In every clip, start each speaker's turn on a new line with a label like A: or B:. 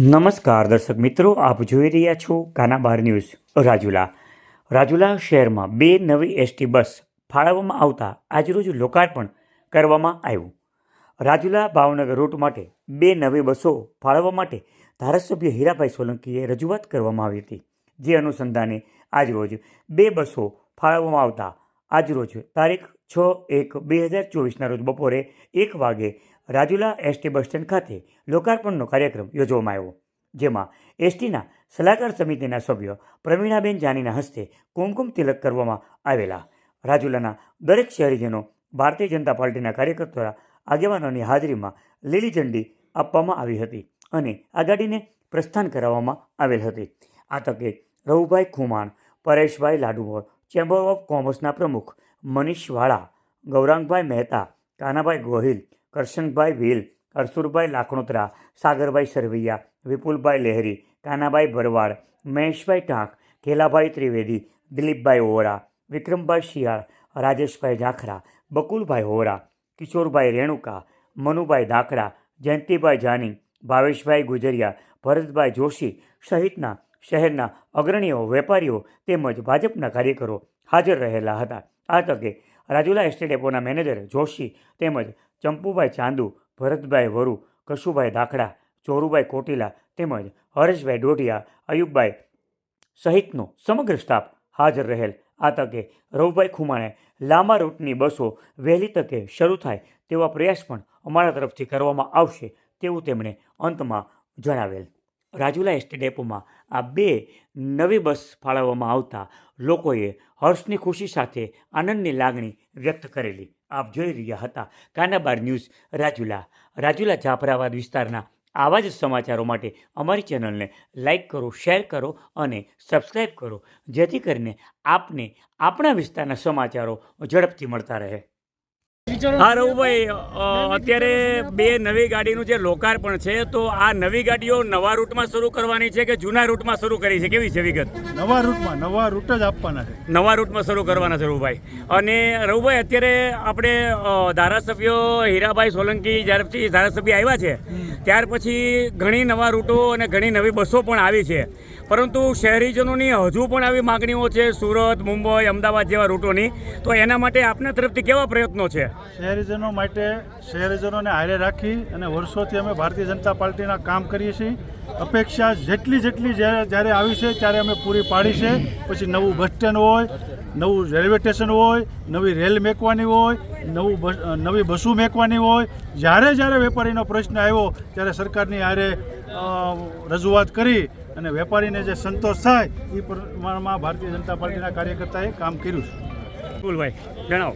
A: નમસ્કાર દર્શક મિત્રો, આપ જોઈ રહ્યા છો કાનાબાર ન્યૂઝ રાજુલા. રાજુલા શહેરમાં બે નવી એસટી બસ ફાળવવામાં આવતા આજરોજ લોકાર્પણ કરવામાં આવ્યું. રાજુલા ભાવનગર રૂટ માટે બે નવી બસો ફાળવવા માટે ધારાસભ્ય હીરાભાઈ સોલંકીએ રજૂઆત કરવામાં આવી હતી. જે અનુસંધાને આજરોજ બે બસો ફાળવવામાં આવતા. આજરોજ તારીખ છ એક બે હજાર ચોવીસના રોજ બપોરે એક વાગે રાજુલા એસટી બસ સ્ટેન્ડ ખાતે લોકાર્પણનો કાર્યક્રમ યોજવામાં આવ્યો, જેમાં એસટીના સલાહકાર સમિતિના સભ્ય પ્રવીણાબેન જાનીના હસ્તે કુમકુમ તિલક કરવામાં આવેલા. રાજુલાના દરેક શહેરીજનો ભારતીય જનતા પાર્ટીના કાર્યકર્તા દ્વારા આગેવાનોની હાજરીમાં લીલી ઝંડી આપવામાં આવી હતી અને આ ગાડીને પ્રસ્થાન કરાવવામાં આવેલ હતી. આ તકે રઘુભાઈ ખુમાણ, પરેશભાઈ લાડુવર ચેમ્બર ઓફ કોમર્સના પ્રમુખ મનીષ વાળા, ગૌરાંગભાઈ મહેતા, કાનાભાઈ ગોહિલ કરશનભાઈ ભીલ, અરસુરભાઈ લાખણોત્રા, સાગરભાઈ સરવૈયા, વિપુલભાઈ લહેરી, કાનાભાઈ ભરવાડ, મહેશભાઈ ટાંક ખેલાભાઈ ત્રિવેદી, દિલીપભાઈ ઓરા વિક્રમભાઈ શિયાળ, રાજેશભાઈ જાખરા બકુલભાઈ હોરા કિશોરભાઈ રેણુકા, મનુભાઈ દાખડા જયંતિભાઈ જાની, ભાવેશભાઈ ગુજરિયા, ભરતભાઈ જોશી સહિતના શહેરના અગ્રણીઓ, વેપારીઓ તેમજ ભાજપના કાર્યકરો હાજર રહેલા હતા. આ તકે રાજુલા એસ્ટેટ ડેપોના મેનેજર જોશી તેમજ ચંપુભાઈ ચાંદુ, ભરતભાઈ વરુ, કશુભાઈ દાખડા ચોરુભાઈ કોટીલા તેમજ હરેશભાઈ ડોઢિયા, અયુબભાઈ સહિતનો સમગ્ર સ્ટાફ હાજર રહેલ. આ તકે રવભાઈ ખુમાણે લાંબા રૂટની બસો વહેલી તકે શરૂ થાય તેવા પ્રયાસ પણ અમારા તરફથી કરવામાં આવશે તેવું તેમણે અંતમાં જણાવેલ. રાજુલા એસટી ડેપોમાં આ બે નવી બસ ફાળવવામાં આવતા લોકોએ હર્ષની ખુશી સાથે આનંદની લાગણી વ્યક્ત કરેલી. આપ જોઈ રહ્યા હતા. કાનાબાર ન્યૂઝ, રાજુલા. રાજુલા જાફરાબાદ વિસ્તારના આવા જ સમાચારો માટે અમારી ચેનલને લાઈક કરો, શેર કરો અને સબસ્ક્રાઈબ કરો, જેથી કરીને આપને આપણા વિસ્તારના સમાચારો ઝડપથી મળતા રહે. હા રઘુભાઈ અત્યારે બે નવી ગાડીનું જે લોકાર્પણ છે તો આ નવી ગાડીઓ નવા રૂટમાં શરૂ કરવાની છે કે જૂના રૂટમાં શરૂ કરી છે? કેવી છે વિગત?
B: નવા રૂટમાં નવા રૂટ જ આપવાના છે.
A: નવા રૂટમાં શરૂ કરવાના છે રઘુભાઈ. અને રઘુભાઈ અત્યારે આપણે ધારાસભ્યો હીરાભાઈ સોલંકી જ્યારથી ધારાસભ્ય આવ્યા છે. ત્યાર પછી ઘણી નવા રૂટો અને ઘણી નવી બસો પણ આવી છે. પરંતુ શહેરીજનોની હજુ પણ આવી માગણીઓ છે સુરત, મુંબઈ, અમદાવાદ જેવા રૂટોની. તો એના માટે આપના તરફથી કેવા પ્રયત્નો છે?
B: શહેરીજનો માટે શહેરીજનોને હારે રાખી અને વર્ષોથી અમે ભારતીય જનતા પાર્ટીના કામ કરીએ છીએ. અપેક્ષા જેટલી જેટલી જ્યારે જ્યારે આવી છે ત્યારે અમે પૂરી પાડી છે. પછી નવું બસ સ્ટેન્ડ હોય, નવું રેલવે સ્ટેશન હોય, નવી રેલ મેકવાની હોય, નવું નવી બસો મેકવાની હોય. જ્યારે જ્યારે વેપારીનો પ્રશ્ન આવ્યો ત્યારે સરકારની હારે રજૂઆત કરી અને વેપારીને જે સંતોષ થાય એ પ્રમાણમાં ભારતીય જનતા પાર્ટીના કાર્યકર્તાએ કામ કર્યું છે.
A: કુલભાઈ જણાવો.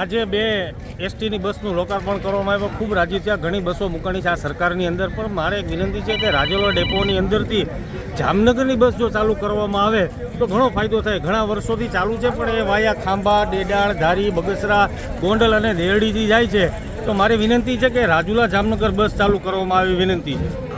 C: આજે બે એસટીની બસનું લોકાર્પણ કરવામાં આવ્યું. ખૂબ રાજી થયા. ઘણી બસો મૂકાણી છે આ સરકારની અંદર. પણ મારે એક વિનંતી છે કે રાજોલા ડેપોની અંદરથી જામનગરની બસ જો ચાલુ કરવામાં આવે તો ઘણો ફાયદો થાય. ઘણા વર્ષોથી ચાલુ છે પણ એ વાયા ખાંભા ડેડાળ ધારી બગસરા ગોંડલ અને દેરડીથી જાય છે. તો મારી વિનંતી છે કે રાજુલા જામનગર બસ ચાલુ કરવામાં આવી વિનંતી છે.